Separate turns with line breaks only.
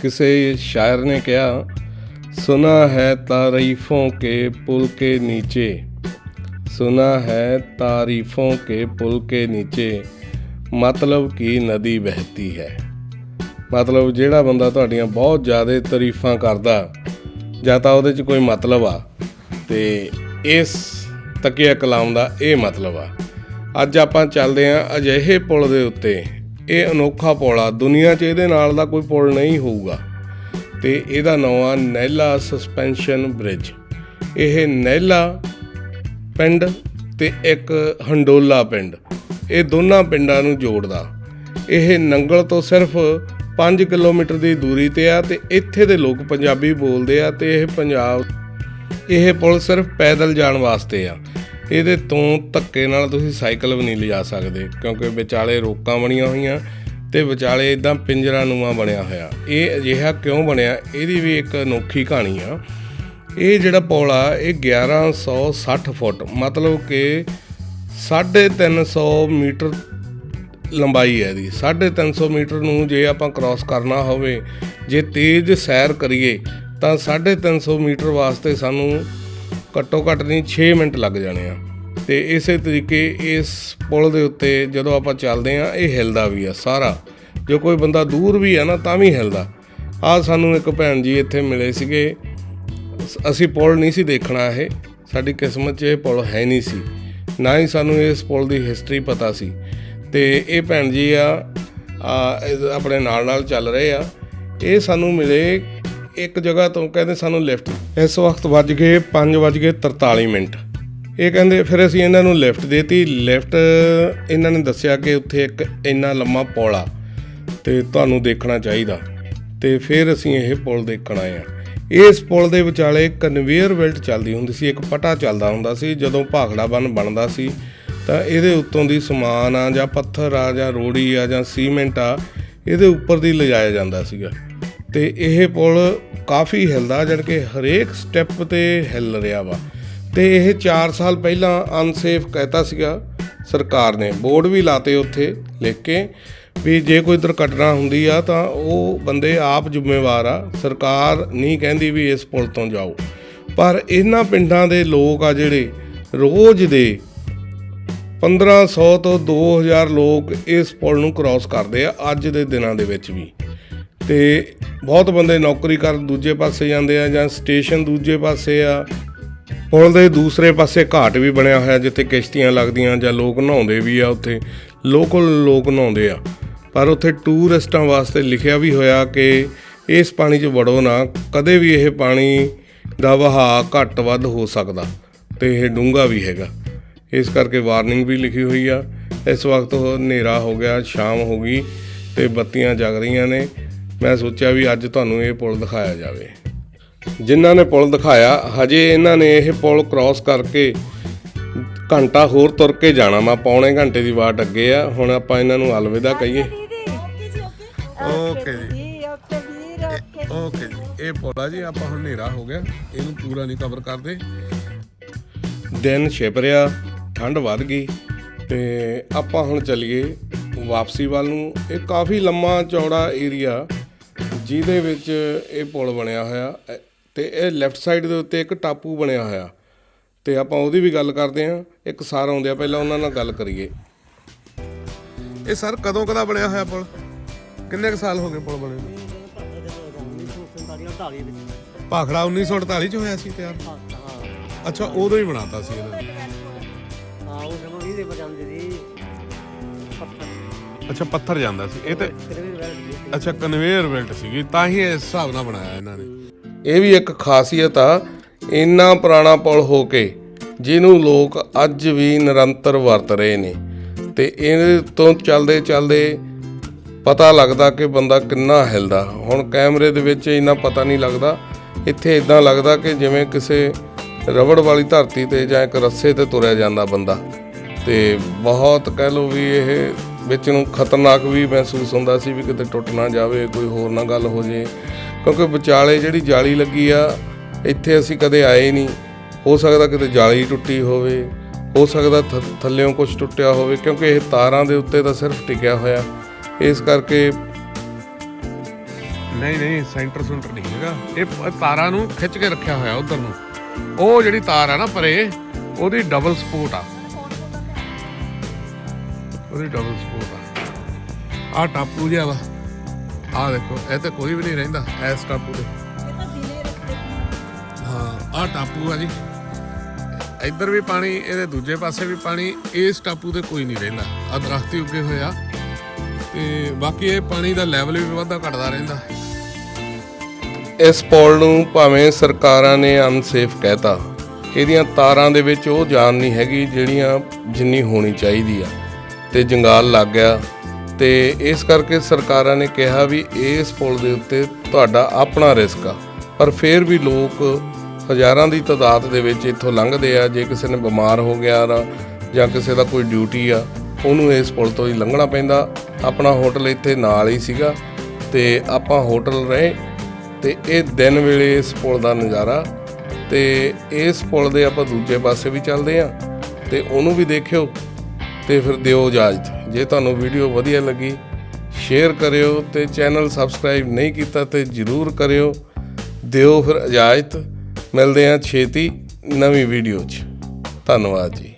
ਕਿਸੇ ਸ਼ਾਇਰ ਨੇ ਕਿਹਾ ਸੁਨਾ ਹੈ ਤਾਰੀਫੋਂ ਕੇ ਪੁਲ ਕੇ नीचे सुना है तारीफों के पुल के नीचे ਮਤਲਬ ਕਿ ਨਦੀ ਵਹਿਤੀ ਹੈ ਮਤਲਬ ਜਿਹੜਾ ਬੰਦਾ ਤੁਹਾਡੀਆਂ ਬਹੁਤ ਜ਼ਿਆਦਾ ਤਾਰੀਫਾਂ ਕਰਦਾ ਜਾਂ ਤਾਂ ਉਹਦੇ 'ਚ ਕੋਈ ਮਤਲਬ ਆ ਤੇ ਇਸ ਤਕੀਆ ਕਲਾਮ ਦਾ ਇਹ ਮਤਲਬ ਆ ਅੱਜ ਆਪਾਂ ਚੱਲਦੇ ਆਂ ਅਜਿਹੇ ਪੁਲ ਦੇ ਉੱਤੇ ਇਹ ਅਨੋਖਾ ਪੁਲ ਆ। ਦੁਨੀਆ 'ਚ ਇਹਦੇ ਨਾਲ ਦਾ ਕੋਈ ਪੁਲ ਨਹੀਂ ਹੋਊਗਾ। ਤੇ ਇਹਦਾ ਨਾਮ ਆ ਨਹਿਲਾ ਸਸਪੈਂਸ਼ਨ ਬ੍ਰਿਜ। ਇਹ ਨਹਿਲਾ ਪਿੰਡ ਤੇ ਇੱਕ ਹੰਡੋਲਾ ਪਿੰਡ। ਇਹ ਦੋਨਾਂ ਪਿੰਡਾਂ ਨੂੰ ਜੋੜਦਾ। ਇਹ ਨੰਗਲ ਤੋਂ ਸਿਰਫ 5 ਕਿਲੋਮੀਟਰ ਦੀ ਦੂਰੀ ਤੇ ਆ ਤੇ ਇੱਥੇ ਦੇ ਲੋਕ ਪੰਜਾਬੀ ਬੋਲਦੇ ਆ ਤੇ ਇਹ ਪੰਜਾਬ, ਇਹ ਪੁਲ ਸਿਰਫ ਪੈਦਲ ਜਾਣ ਵਾਸਤੇ ਆ। ਇਹਦੇ ਤੋਂ ਧੱਕੇ ਨਾਲ ਤੁਸੀਂ ਸਾਈਕਲ ਵੀ ਨਹੀਂ ਲਿਜਾ ਸਕਦੇ, ਕਿਉਂਕਿ ਵਿਚਾਲੇ ਰੋਕਾਂ ਬਣੀਆਂ ਹੋਈਆਂ ਤੇ ਵਿਚਾਲੇ ਇਦਾਂ ਪਿੰਜਰਾ ਨੂਆ ਬਣਿਆ ਹੋਇਆ। ਇਹ ਅਜਿਹਾ ਕਿਉਂ ਬਣਿਆ? ਇਹਦੀ ਵੀ ਇੱਕ ਅਨੋਖੀ ਕਹਾਣੀ ਆ। ਇਹ ਜਿਹੜਾ ਪੌਲ ਆ, ਇਹ 1160 ਫੁੱਟ, ਮਤਲਬ ਕਿ 350 ਮੀਟਰ ਲੰਬਾਈ ਹੈ ਇਹਦੀ। 350 ਮੀਟਰ ਨੂੰ ਜੇ ਆਪਾਂ ਕ੍ਰਾਸ ਕਰਨਾ ਹੋਵੇ, ਜੇ ਤੇਜ਼ ਸੈਰ ਕਰੀਏ, ਤਾਂ 350 ਮੀਟਰ ਵਾਸਤੇ ਸਾਨੂੰ ਘੱਟੋ ਘੱਟ ਨਹੀਂ 6 ਮਿੰਟ ਲੱਗ ਜਾਣੇ ਆ। ਤੇ ਇਸੇ ਤਰੀਕੇ ਇਸ ਪੁਲ ਦੇ ਉੱਤੇ ਜਦੋਂ ਆਪਾਂ ਚੱਲਦੇ ਆ, ਇਹ ਹਿਲਦਾ ਵੀ ਆ ਸਾਰਾ। ਜੋ ਕੋਈ ਬੰਦਾ ਦੂਰ ਵੀ ਆ ਨਾ, ਤਾਂ ਵੀ ਹਿਲਦਾ। ਆ ਸਾਨੂੰ ਇੱਕ ਭੈਣ ਜੀ ਇੱਥੇ ਮਿਲੇ ਸੀਗੇ। ਅਸੀਂ ਪੁਲ ਨਹੀਂ ਸੀ ਦੇਖਣਾ ਇਹ। ਸਾਡੀ ਕਿਸਮਤ 'ਚ ਇਹ ਪੁਲ ਹੈ ਨਹੀਂ ਸੀ। ਨਾ ਹੀ ਸਾਨੂੰ ਇਸ ਪੁਲ ਦੀ ਹਿਸਟਰੀ ਪਤਾ ਸੀ। ਤੇ ਇਹ ਭੈਣ ਜੀ ਆ ਆਪਣੇ ਨਾਲ ਨਾਲ ਚੱਲ ਰਹੇ ਆ। ਇਹ ਸਾਨੂੰ ਮਿਲੇ ਇੱਕ ਜਗ੍ਹਾ ਤੋਂ ਕਹਿੰਦੇ ਸਾਨੂੰ ਲਿਫਟ। ਇਸ ਵਕਤ ਵੱਜ ਗਏ 5 ਵੱਜ ਗਏ 43 ਮਿੰਟ। ਇਹ ਕਹਿੰਦੇ ਫਿਰ ਅਸੀਂ ਇਹਨਾਂ ਨੂੰ ਲਿਫਟ ਦੇਤੀ। ਲਿਫਟ ਇਹਨਾਂ ਨੇ ਦੱਸਿਆ ਕਿ ਉੱਥੇ ਇੱਕ ਇੰਨਾ ਲੰਮਾ ਪੁਲ ਆ ਤੇ ਤੁਹਾਨੂੰ ਦੇਖਣਾ ਚਾਹੀਦਾ। ਤੇ ਫਿਰ ਅਸੀਂ ਇਹ ਪੁਲ ਦੇਖਣ ਆਏ ਆ ਇਸ ਪੁਲ ਦੇ ਵਿਚਾਲੇ ਕਨਵੇਅਰ ਬੈਲਟ ਚੱਲਦੀ ਹੁੰਦੀ ਸੀ, ਇੱਕ ਪਟਾ ਚੱਲਦਾ ਹੁੰਦਾ ਸੀ। ਜਦੋਂ ਭਾਖੜਾ ਬੰਨ ਬਣਦਾ ਸੀ, ਤਾਂ ਇਹਦੇ ਉੱਤੋਂ ਦੀ ਸਮਾਨ ਆ ਜਾਂ ਪੱਥਰ ਆ ਜਾਂ ਰੋੜੀ ਆ ਜਾਂ ਸੀਮੈਂਟ ਆ, ਇਹਦੇ ਉੱਪਰ ਦੀ ਲਿਜਾਇਆ ਜਾਂਦਾ ਸੀਗਾ। ਤੇ ਇਹ ਪੁਲ ਕਾਫੀ ਹਿਲਦਾ ਜਦ ਕਿ ਹਰੇਕ ਸਟੈਪ ਤੇ ਹਿੱਲ ਰਿਹਾ ਵਾ। ਤੇ ਇਹ 4 ਸਾਲ ਪਹਿਲਾਂ ਅਨਸੇਫ ਕਹਿਤਾ ਸੀਗਾ ਸਰਕਾਰ ਨੇ। ਬੋਰਡ ਵੀ ਲਾਤੇ ਉੱਥੇ ਲਿਖ ਕੇ ਵੀ ਜੇ ਕੋਈ ਦੁਰਘਟਨਾ ਹੁੰਦੀ ਆ ਤਾਂ ਉਹ ਬੰਦੇ ਆਪ ਜ਼ਿੰਮੇਵਾਰ ਆ। ਸਰਕਾਰ ਨਹੀਂ ਕਹਿੰਦੀ ਵੀ ਇਸ ਪੁਲ ਤੋਂ ਜਾਓ। ਪਰ ਇਹਨਾਂ ਪਿੰਡਾਂ ਦੇ ਲੋਕ ਆ ਜਿਹੜੇ ਰੋਜ਼ ਦੇ 1500 ਤੋਂ 2000 ਲੋਕ ਇਸ ਪੁਲ ਨੂੰ ਕ੍ਰਾਸ ਕਰਦੇ ਆ, ਅੱਜ ਦੇ ਦਿਨਾਂ ਦੇ ਵਿੱਚ ਵੀ। ਤੇ ਬਹੁਤ ਬੰਦੇ ਨੌਕਰੀ ਕਰਨ ਦੂਜੇ ਪਾਸੇ ਜਾਂਦੇ ਆ ਜਾਂ ਸਟੇਸ਼ਨ ਦੂਜੇ ਪਾਸੇ ਆ। ਪੁਲ ਦੇ ਦੂਸਰੇ ਪਾਸੇ ਘਾਟ ਵੀ ਬਣਿਆ ਹੋਇਆ ਜਿੱਥੇ ਕਿਸ਼ਤੀਆਂ ਲੱਗਦੀਆਂ ਜਾਂ ਲੋਕ ਨਹਾਉਂਦੇ ਵੀ ਆ ਉੱਥੇ। ਲੋਕਲ ਲੋਕ ਨਹਾਉਂਦੇ ਆ। ਪਰ ਉੱਥੇ ਟੂਰਿਸਟਾਂ ਵਾਸਤੇ ਲਿਖਿਆ ਵੀ ਹੋਇਆ ਕਿ ਇਸ ਪਾਣੀ 'ਚ ਵੜੋ ਨਾ, ਕਦੇ ਵੀ ਇਹ ਪਾਣੀ ਦਾ ਵਹਾਅ ਘੱਟ ਵੱਧ ਹੋ ਸਕਦਾ ਤੇ ਇਹ ਡੂੰਘਾ ਵੀ ਹੈਗਾ। ਇਸ ਕਰਕੇ ਵਾਰਨਿੰਗ ਵੀ ਲਿਖੀ ਹੋਈ ਆ। ਇਸ ਵਕਤ ਉਹ ਹਨੇਰਾ ਹੋ ਗਿਆ, ਸ਼ਾਮ ਹੋ ਗਈ ਤੇ ਬੱਤੀਆਂ ਜਗ ਰਹੀਆਂ ਨੇ। ਮੈਂ ਸੋਚਿਆ ਵੀ ਅੱਜ ਤੁਹਾਨੂੰ ਇਹ ਪੁਲ ਦਿਖਾਇਆ ਜਾਵੇ। ਜਿਨ੍ਹਾਂ ਨੇ ਪੁਲ ਦਿਖਾਇਆ ਹਜੇ ਇਹਨਾਂ ਨੇ ਇਹ ਪੁਲ ਕ੍ਰਾਸ ਕਰਕੇ ਘੰਟਾ ਹੋਰ ਤੁਰ ਕੇ ਜਾਣਾ ਮੈਂ ਪੌਣੇ ਘੰਟੇ ਦੀ ਵਾਟ ਅੱਗੇ ਆ। ਹੁਣ ਆਪਾਂ ਇਹਨਾਂ ਨੂੰ ਅਲਵਿਦਾ ਕਹੀਏ। ਓਕੇ ਜੀ
ਓਕੇ। ਵੀਰ ਓਕੇ
ਓਕੇ। ਜੀ। ਇਹ ਪੁਲ ਆ ਜੀ ਆਪਾਂ ਹੁਣ ਹਨੇਰਾ ਹੋ ਗਿਆ। ਇਹਨੂੰ ਪੂਰਾ ਨਹੀਂ ਕਵਰ ਕਰਦੇ। ਦਿਨ ਛਿਪ ਰਿਹਾ ਠੰਡ ਵੱਧ ਗਈ ਤੇ ਆਪਾਂ ਹੁਣ ਚੱਲੀਏ ਵਾਪਸੀ ਵੱਲ ਨੂੰ। ਇਹ ਕਾਫੀ ਲੰਮਾ ਚੌੜਾ ਏਰੀਆ ਜਿਹਦੇ ਵਿੱਚ ਇਹ ਪੁਲ ਬਣਿਆ ਹੋਇਆ ਤੇ ਇਹ ਲੈਫਟ ਸਾਈਡ ਦੇ ਉੱਤੇ ਇੱਕ ਟਾਪੂ ਬਣਿਆ ਹੋਇਆ। ਤੇ ਆਪਾਂ ਉਹਦੀ ਵੀ ਗੱਲ ਕਰਦੇ ਹਾਂ ਇੱਕ ਸਾਰ ਆਉਂਦੇ ਆ ਪਹਿਲਾਂ ਉਹਨਾਂ ਨਾਲ ਗੱਲ ਕਰੀਏ। ਇਹ ਸਰ ਕਦੋਂ ਕਦਾ ਬਣਿਆ ਹੋਇਆ ਪੁਲ? ਕਿੰਨੇ ਕੁ ਸਾਲ ਹੋ ਗਏ ਪੁਲ ਬਣੇ ਨੂੰ? ਭਾਖੜਾ 1948 ਚ ਹੋਇਆ ਸੀ ਤਿਆਰ ਅੱਛਾ ਉਦੋਂ ਹੀ ਬਣਾਤਾ ਸੀ ਇਹਨਾਂ ਨੇ ਅੱਛਾ, ਪੱਥਰ ਜਾਂਦਾ ਸੀ। ਇਹ ਤੇ ਅੱਛਾ ਕਨਵੇਅਰ ਬੈਲਟ ਸੀਗੀ, ਤਾਂ ਹੀ ਇਸ ਹਿਸਾਬ ਨਾਲ ਬਣਾਇਆ ਇਹਨਾਂ ਨੇ। ਇਹ ਵੀ ਇੱਕ ਖਾਸੀਅਤ ਆ, ਇੰਨਾ ਪੁਰਾਣਾ ਪੁਲ ਹੋ ਕੇ, ਜਿਹਨੂੰ ਲੋਕ ਅੱਜ ਵੀ ਨਿਰੰਤਰ ਵਰਤ ਰਹੇ ਨੇ। ਤੇ ਇਹਦੇ ਤੋਂ ਚੱਲਦੇ ਚੱਲਦੇ ਪਤਾ ਲੱਗਦਾ ਕਿ ਬੰਦਾ ਕਿੰਨਾ ਹਿਲਦਾ। ਹੁਣ ਕੈਮਰੇ ਦੇ ਵਿੱਚ ਇੰਨਾ ਪਤਾ ਨਹੀਂ ਲੱਗਦਾ। ਇੱਥੇ ਇਦਾਂ ਲੱਗਦਾ ਕਿ ਜਿਵੇਂ ਕਿਸੇ ਰਬੜ ਵਾਲੀ ਧਰਤੀ ਤੇ ਜਾਂ ਇੱਕ ਰੱਸੇ ਤੇ ਤੁਰਿਆ ਜਾਂਦਾ ਬੰਦਾ। ਤੇ ਬਹੁਤ ਕਹਿ ਲਓ ਵੀ ਇਹ ਵਿੱਚ ਨੂੰ ਖਤਰਨਾਕ ਵੀ ਮਹਿਸੂਸ ਹੁੰਦਾ ਸੀ ਵੀ ਕਿਤੇ ਟੁੱਟ ਨਾ ਜਾਵੇ, ਕੋਈ ਹੋਰ ਨਾ ਗੱਲ ਹੋ ਜੇ। ਕਿਉਂਕਿ ਵਿਚਾਲੇ ਜਿਹੜੀ ਜਾਲੀ ਲੱਗੀ ਆ, ਇੱਥੇ ਅਸੀਂ ਕਦੇ ਆਏ ਨਹੀਂ। ਹੋ ਸਕਦਾ ਕਿਤੇ ਜਾਲੀ ਟੁੱਟੀ ਹੋਵੇ, ਹੋ ਸਕਦਾ ਥ- ਥੱਲਿਓਂ ਕੁਝ ਟੁੱਟਿਆ ਹੋਵੇ, ਕਿਉਂਕਿ ਇਹ ਤਾਰਾਂ ਦੇ ਉੱਤੇ ਤਾਂ ਸਿਰਫ ਟਿਕਿਆ ਹੋਇਆ। ਇਸ ਕਰਕੇ ਨਹੀਂ ਨਹੀਂ, ਸੈਂਟਰ ਸੈਂਟਰ ਨਹੀਂ ਹੈਗਾ। ਇਹ ਤਾਰਾਂ ਨੂੰ ਖਿੱਚ ਕੇ ਰੱਖਿਆ ਹੋਇਆ ਉਧਰ ਨੂੰ। ਉਹ ਜਿਹੜੀ ਤਾਰ ਆ ਨਾ ਪਰੇ, ਉਹਦੀ ਡਬਲ ਸਪੋਰਟ ਆ। ਉਹਦੀ ਡਬਲ ਸਪੋਰਟ ਆ। ਆ ਟਾਪੂ ਜਿਹਾ ਵਾ। ਆ ਦੇਖੋ ਇਹ ਤੇ ਕੋਈ ਵੀ ਨਹੀਂ ਰਹਿੰਦਾ ਐਸ ਟਾਪੂ ਤੇ। ਹਾਂ ਆ ਟਾਪੂ ਆ ਜੀ। ਇੱਧਰ ਵੀ ਪਾਣੀ ਇਹਦੇ ਦੂਜੇ ਪਾਸੇ ਵੀ ਪਾਣੀ ਇਸ ਟਾਪੂ ਤੇ ਕੋਈ ਨਹੀਂ ਰਹਿੰਦਾ। ਆ ਦਰਖਤ ਹੀ ਉੱਗੇ ਹੋਏ ਆ। ਤੇ ਬਾਕੀ ਇਹ ਪਾਣੀ ਦਾ ਲੈਵਲ ਵੀ ਵਾਧਾ ਘਟਦਾ ਰਹਿੰਦਾ। ਇਸ ਪੁਲ ਨੂੰ ਭਾਵੇਂ ਸਰਕਾਰਾਂ ਨੇ ਅਨਸੇਫ ਕਹਿਤਾ ਇਹਦੀਆਂ ਤਾਰਾਂ ਦੇ ਵਿੱਚ ਉਹ ਜਾਨ ਨਹੀਂ ਹੈਗੀ ਜਿਹੜੀਆਂ ਜਿੰਨੀ ਹੋਣੀ ਚਾਹੀਦੀ ਆ। ਤੇ ਜੰਗਾਲ ਲੱਗ ਗਿਆ। ਤੇ ਇਸ ਕਰਕੇ ਸਰਕਾਰਾਂ ਨੇ ਕਿਹਾ ਵੀ ਇਸ ਪੁਲ ਦੇ ਉੱਤੇ ਤੁਹਾਡਾ ਆਪਣਾ ਰਿਸਕ ਆ। ਪਰ ਫਿਰ ਵੀ ਲੋਕ ਹਜ਼ਾਰਾਂ ਦੀ ਤਾਦਾਦ ਦੇ ਵਿੱਚ ਇੱਥੋਂ ਲੰਘਦੇ ਆ। ਜੇ ਕਿਸੇ ਨੇ ਬਿਮਾਰ ਹੋ ਗਿਆ ਨਾ ਜਾਂ ਕਿਸੇ ਦਾ ਕੋਈ ਡਿਊਟੀ ਆ, ਉਹਨੂੰ ਇਸ ਪੁਲ ਤੋਂ ਹੀ ਲੰਘਣਾ ਪੈਂਦਾ। ਆਪਣਾ ਹੋਟਲ ਇੱਥੇ ਨਾਲ ਹੀ ਸੀਗਾ ਤੇ ਆਪਾਂ ਹੋਟਲ ਰਹੇ ਤੇ ਇਹ ਦਿਨ ਵੇਲੇ ਇਸ ਪੁਲ ਦਾ ਨਜ਼ਾਰਾ ਤੇ ਇਸ ਪੁਲ ਦੇ ਆਪਾਂ ਦੂਜੇ ਪਾਸੇ ਵੀ ਚੱਲਦੇ ਆ। ਤੇ ਉਹਨੂੰ ਵੀ ਦੇਖਿਓ। ਤੇ ਫਿਰ ਦਿਓ ਇਜਾਜ਼ਤ। ਜੇ ਤੁਹਾਨੂੰ ਵੀਡੀਓ ਵਧੀਆ ਲੱਗੀ ਸ਼ੇਅਰ ਕਰਿਓ ਤੇ ਚੈਨਲ ਸਬਸਕ੍ਰਾਈਬ ਨਹੀਂ ਕੀਤਾ ਤੇ ਜਰੂਰ ਕਰਿਓ। ਦਿਓ ਫਿਰ ਇਜਾਜ਼ਤ। ਮਿਲਦੇ ਹਾਂ ਛੇਤੀ ਨਵੀਂ ਵੀਡੀਓ 'ਚ। ਧੰਨਵਾਦ ਜੀ।